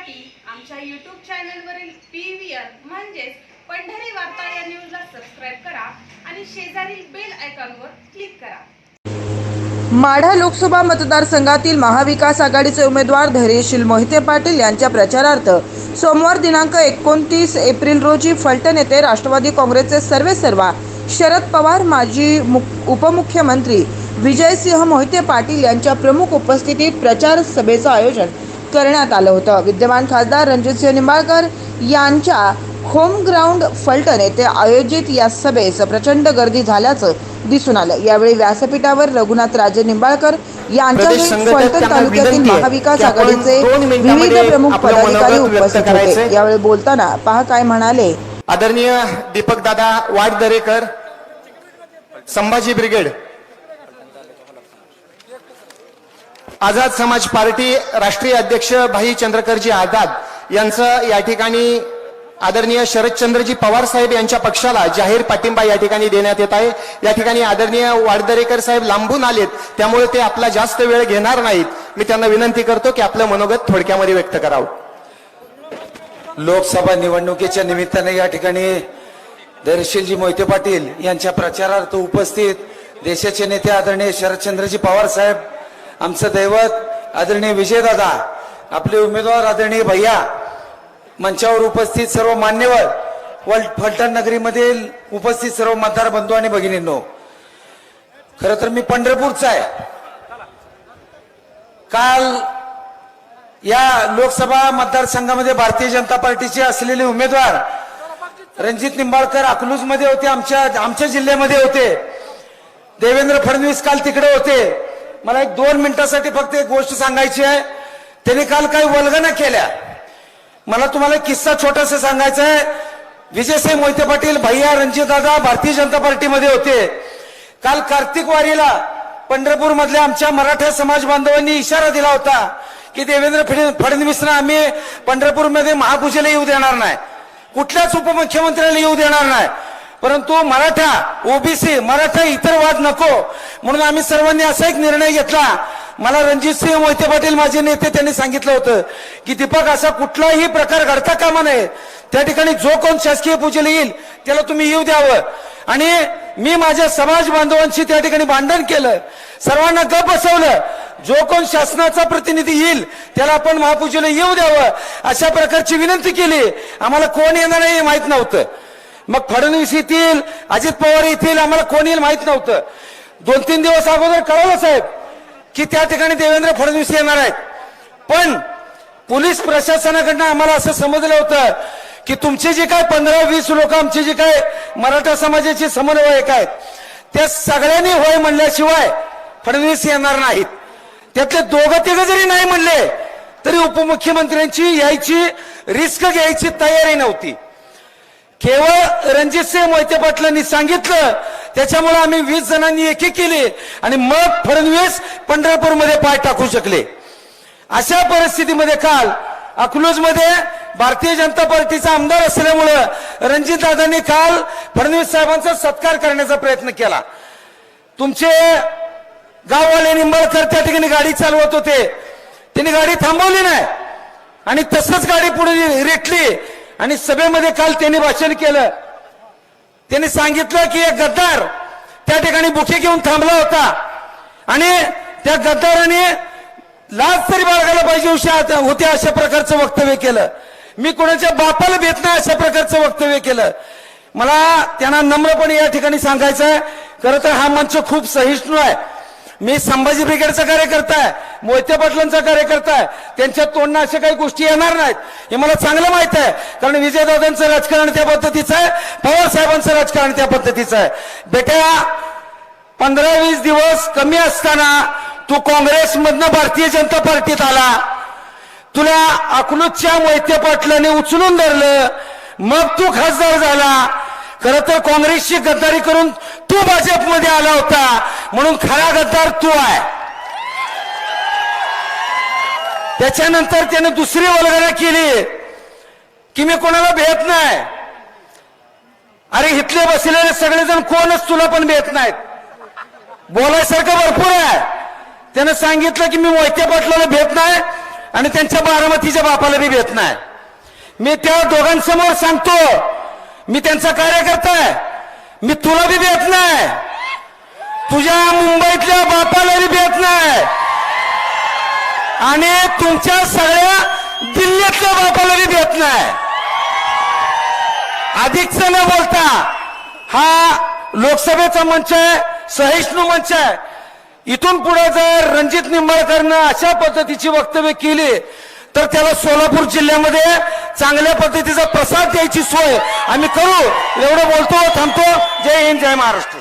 पाहण्यासाठी आमच्या यूट्यूब चॅनलवरील पी व्ही आर म्हणजेच पंढरी वार्ता या न्यूजला सबस्क्राईब करा आणि शेजारील बेल आयकॉनवर क्लिक करा. माढा लोकसभा मतदारसंघातील महाविकास आघाडीचे उमेदवार धैर्यशील मोहिते पाटील यांच्या प्रचारार्थ सोमवार दिनांक एकोणतीस एप्रिल रोजी फलटण येथे राष्ट्रवादी काँग्रेसचे सर्वेसर्वा शरद पवार माजी उपमुख्यमंत्री विजयसिंह मोहिते पाटील यांच्या प्रमुख उपस्थितीत प्रचार सभेचं आयोजन करण्यात आलं होतं. विद्यमान खासदार रणजितसिंह निंबाळकर यांच्या होम ग्राउंड फलटण येथे आयोजित या सभेस प्रचंड गर्दी झाल्याचं दिसून आलं. यावेळी व्यासपीठावर रघुनाथ राजे निंबाळकर संघटक फलटण तालुक्यातील महाविकास आघाडीचे विविध प्रमुख पदाधिकारी उपस्थित होते. यावेळी बोलताना पहा काय म्हणाले. आदरणीय दीपक दादा वाडदरेकर संभाजी ब्रिगेड आझाद समाज पार्टी राष्ट्रीय अध्यक्ष भाई चंद्रकरजी आझाद यांचं या ठिकाणी आदरणीय शरदचंद्रजी पवार साहेब यांच्या पक्षाला जाहीर पाठिंबा या ठिकाणी देण्यात येत आहे. या ठिकाणी आदरणीय वाडदरेकर साहेब लांबून आलेत त्यामुळे ते आपला जास्त वेळ घेणार नाहीत. मी त्यांना विनंती करतो की आपलं मनोगत थोडक्यामध्ये व्यक्त करावं. लोकसभा निवडणुकीच्या निमित्ताने या ठिकाणी धैर्यशीलजी मोहिते पाटील यांच्या प्रचारार्थ उपस्थित देशाचे नेते आदरणीय शरदचंद्रजी पवार साहेब आमचं दैवत आदरणीय विजयदादा आपले उमेदवार आदरणीय भैया मंचावर उपस्थित सर्व मान्यवर वल फलटण नगरीमधील उपस्थित सर्व मतदार बंधू आणि भगिनींनो खर तर मी पंढरपूरचा आहे. काल या लोकसभा मतदारसंघामध्ये भारतीय जनता पार्टीचे असलेले उमेदवार रणजित निंबाळकर अकलूजमध्ये होते आमच्या आमच्या जिल्ह्यामध्ये होते. देवेंद्र फडणवीस काल तिकडे होते. मला एक दोन मिनिटासाठी फक्त एक गोष्ट सांगायची आहे. त्यांनी काल काही वल्गना केल्या. मला तुम्हाला एक किस्सा छोटासा सांगायचा आहे. विजयसिंह मोहिते पाटील भैया रणजितदादा भारतीय जनता पार्टीमध्ये होते. काल कार्तिक वारीला पंढरपूर मधल्या आमच्या मराठा समाज बांधवांनी इशारा दिला होता की देवेंद्र फड- फडणवीसना आम्ही पंढरपूरमध्ये महापूजेला येऊ देणार नाही. कुठल्याच उपमुख्यमंत्र्याला येऊ देणार नाही. परंतु मराठा ओबीसी मराठा इतर वाद नको. म्हणून आम्ही सर्वांनी असा एक निर्णय घेतला. मला रणजितसिंह मोहिते पाटील माझे नेते त्यांनी सांगितलं होतं की दीपक असा कुठलाही प्रकार घडता कामा नये. त्या ठिकाणी जो कोण शासकीय पूजेला येईल त्याला तुम्ही येऊ द्यावं. आणि मी माझ्या समाज बांधवांशी त्या ठिकाणी भांडण केलं. सर्वांना गप बसवलं. जो कोण शासनाचा प्रतिनिधी येईल त्याला आपण महापूजेला येऊ द्यावं. अशा प्रकारची विनंती केली. आम्हाला कोण येणार नाही हे नव्हतं. मग फडणवीस येतील अजित पवार येतील आम्हाला कोण येईल माहीत नव्हतं. दोन तीन दिवस अगोदर कळवलं साहेब की त्या ठिकाणी देवेंद्र फडणवीस येणार आहेत. पण पोलीस प्रशासनाकडनं आम्हाला असं समजलं होतं की तुमचे जे काय पंधरा वीस लोक आमचे जे काय मराठा समाजाचे समन्वयक आहेत त्या सगळ्यांनी होय म्हणल्याशिवाय फडणवीस येणार नाहीत. त्यातले दोघं तिघ जरी नाही म्हणले तरी उपमुख्यमंत्र्यांची यायची रिस्क घ्यायची तयारी नव्हती. केवळ रणजितसिंह मोहिते पाटलांनी सांगितलं. त्याच्यामुळे आम्ही वीस जणांनी एकी केली आणि मग फडणवीस पंढरपूरमध्ये पाय टाकू शकले. अशा परिस्थितीमध्ये काल अकलूजमध्ये भारतीय जनता पार्टीचा आमदार असल्यामुळं रणजित दादांनी काल फडणवीस साहेबांचा सत्कार करण्याचा प्रयत्न केला. तुमचे गाववाले निंबाळकर त्या ठिकाणी गाडी चालवत होते. त्यांनी गाडी थांबवली नाही. आणि तसंच गाडी पुढे रेटली. आणि सभेमध्ये काल त्यांनी भाषण केलं. त्यांनी सांगितलं की एक गद्दार त्या ठिकाणी बुके घेऊन थांबला होता. आणि त्या गद्दाराने लाज तरी बाळगायला पाहिजे उशा- होते अशा प्रकारचं वक्तव्य केलं. मी कोणाच्या बापाला भेट नाही अशा प्रकारचं वक्तव्य केलं. मला त्यांना नम्रपणे या ठिकाणी सांगायचं आहे. खरं तर हा मंच खूप सहिष्णू आहे. मी संभाजी ब्रिगेडचा कार्यकर्ता आहे मोहिते पाटलांचा कार्यकर्ता आहे. त्यांच्या तोंडनं अशा काही गोष्टी येणार नाहीत. हे मला चांगलं माहीत आहे. कारण विजयदादांचं राजकारण त्या पद्धतीचं आहे. पवार साहेबांचं राजकारण त्या पद्धतीचं आहे. बेटा पंधरा वीस दिवस कमी असताना तू काँग्रेसमधनं भारतीय जनता पार्टीत आला. तुला अकलूजच्या मोहिते पाटलाने उचलून धरलं. मग तू खासदार झाला. खर तर काँग्रेसची गद्दारी करून तू भाजपमध्ये आला होता. म्हणून खरा गद्दार तू आहे. त्याच्यानंतर त्याने दुसरी वल्गना केली. की मी कोणाला भेट नाही. अरे इथले बसलेले सगळेजण कोणच तुला पण भेट नाहीत. बोलायसारखं भरपूर आहे. त्यानं सांगितलं की मी मोहिते पाटलाला भेट नाही आणि त्यांच्या बारामतीच्या बापाला बी भेट नाही. मी त्या दोघांसमोर सांगतो मी त्यांचा कार्यकर्ता आहे. मी तुला बी भेट नाही. तुझ्या मुंबईतल्या बापाला बी भेट नाही. आणि तुमच्या सगळ्या दिल्लीतल्या बापाला बी भेट नाही. अधिकच न बोलता हा लोकसभेचा मंच आहे सहिष्णू मंच आहे. इथून पुढे जर रणजित निंबाळकरनं अशा पद्धतीची वक्तव्य केली तर त्याला सोलापूर जिल्ह्यामध्ये चांगल्या पद्धतीचा प्रसाद द्यायची सोय आम्ही करू. एवढं बोलतो थांबतो. जय हिंद जय महाराष्ट्र.